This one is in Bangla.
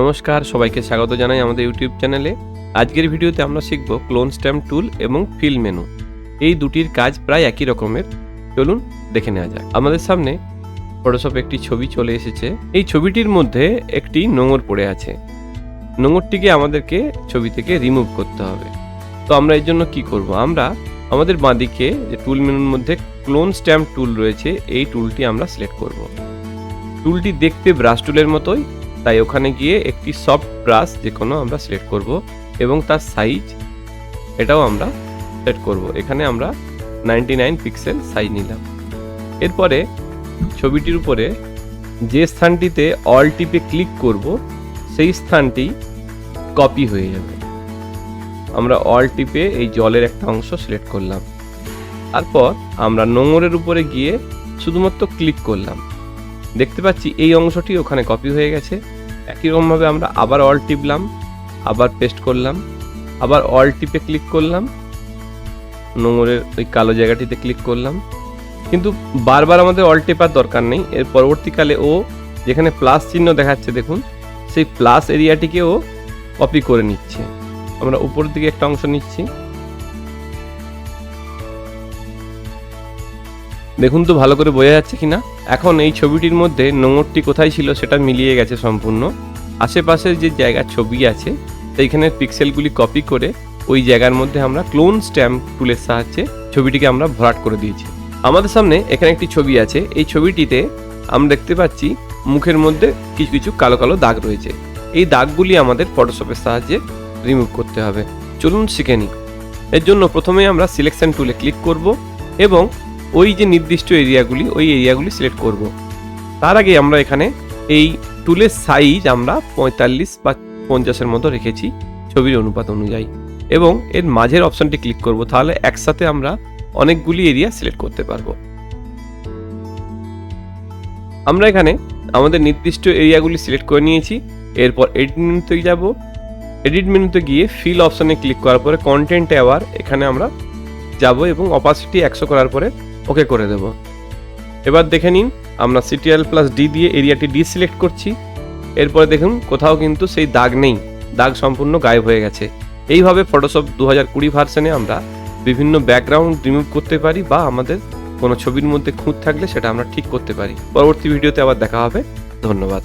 নমস্কার, সবাইকে স্বাগত জানাই আমাদের ইউটিউব চ্যানেলে। আজকের ভিডিওতে আমরা শিখব ক্লোন স্ট্যাম্প টুল এবং ফিল মেনু। এই দুটির কাজ প্রায় একই রকমের। চলুন দেখে নেওয়া যাক। আমাদের সামনে ফটোশপ একটি ছবি চলে এসেছে। এই ছবিটির মধ্যে একটি নোঙর পড়ে আছে। নোঙরটিকে আমাদেরকে ছবি থেকে রিমুভ করতে হবে। তো আমরা এর জন্য কি করব? আমরা আমাদের বাঁদিকে যে টুল মেনুর মধ্যে ক্লোন স্ট্যাম্প টুল রয়েছে, এই টুলটি আমরা সিলেক্ট করব। টুলটি দেখতে ব্রাশ টুলের মতোই। তাই ওখানে গিয়ে একটি সফট ব্রাশ যে কোনো আমরা সিলেক্ট করব এবং তার সাইজ এটাও আমরা সেট করব। এখানে আমরা নাইনটি নাইন পিক্সেল সাইজ নিলাম। এরপরে ছবিটির উপরে যে স্থানটিতে অল টিপে ক্লিক করব, সেই স্থানটি কপি হয়ে যাবে। আমরা অল টিপে এই জলের একটা অংশ সিলেক্ট করলাম। তারপর আমরা নোংরের উপরে গিয়ে শুধুমাত্র ক্লিক করলাম। দেখতে পাচ্ছি এই অংশটি ওখানে কপি হয়ে গেছে। একই রকমভাবে আমরা আবার অল টিপলাম, আবার পেস্ট করলাম, আবার অল টিপে ক্লিক করলাম নোংরের ওই কালো জায়গাটিতে ক্লিক করলাম। কিন্তু বারবার আমাদের অল টেপার দরকার নেই, এর পরবর্তীকালে ও যেখানে প্লাস চিহ্ন দেখাচ্ছে দেখুন, সেই প্লাস এরিয়াটিকে ও কপি করে নিচ্ছে। আমরা উপরের দিকে একটা অংশ নিচ্ছি। দেখুন তো ভালো করে বোঝা যাচ্ছে কিনা। এখন এই ছবিটির মধ্যে নোংরটি কোথায় ছিল সেটা মিলিয়ে গেছে সম্পূর্ণ। আশেপাশে যে জায়গার ছবি আছে সেইখানে পিক্সেলগুলি কপি করে ওই জায়গার মধ্যে আমরা ক্লোন স্ট্যাম্প টুলের সাহায্যে ছবিটিকে আমরা ভরাট করে দিয়েছি। আমাদের সামনে এখানে একটি ছবি আছে। এই ছবিটিতে আমরা দেখতে পাচ্ছি মুখের মধ্যে কিছু কিছু কালো কালো দাগ রয়েছে। এই দাগগুলি আমাদের ফটোশপের সাহায্যে রিমুভ করতে হবে। চলুন শিখে নিই। এর জন্য প্রথমে আমরা সিলেকশন টুলে ক্লিক করব এবং ওই যে নির্দিষ্ট এরিয়াগুলি, ওই এরিয়াগুলি সিলেক্ট করব। তার আগে আমরা এখানে এই টুলের সাইজ আমরা পঁয়তাল্লিশ বা পঞ্চাশের মতো রেখেছি ছবির অনুপাত অনুযায়ী। এবং এর মাঝের অপশনটি ক্লিক করব, তাহলে একসাথে আমরা অনেকগুলি এরিয়া সিলেক্ট করতে পারব। আমরা এখানে আমাদের নির্দিষ্ট এরিয়াগুলি সিলেক্ট করে নিয়েছি, এরপর এডিট মেনুতে যাব। এডিট মেনুতে গিয়ে ফিল অপশনে ক্লিক করার পরে কন্টেন্ট অ্যাওয়ার এখানে আমরা যাব এবং অপাসিটি একশো করার পরে ওকে করে দেব। এবার দেখে নিন, আমরা সিটিএল প্লাস ডি দিয়ে এরিয়াটি ডি সিলেক্ট করছি। এরপরে দেখুন, কোথাও কিন্তু সেই দাগ নেই। দাগ সম্পূর্ণ গায়েব হয়ে গেছে। এইভাবে ফটোশপ দু হাজার কুড়ি ভার্সনে আমরা বিভিন্ন ব্যাকগ্রাউন্ড রিমুভ করতে পারি বা আমাদের কোনো ছবির মধ্যে খুঁত থাকলে সেটা আমরা ঠিক করতে পারি। পরবর্তী ভিডিওতে আবার দেখা হবে। ধন্যবাদ।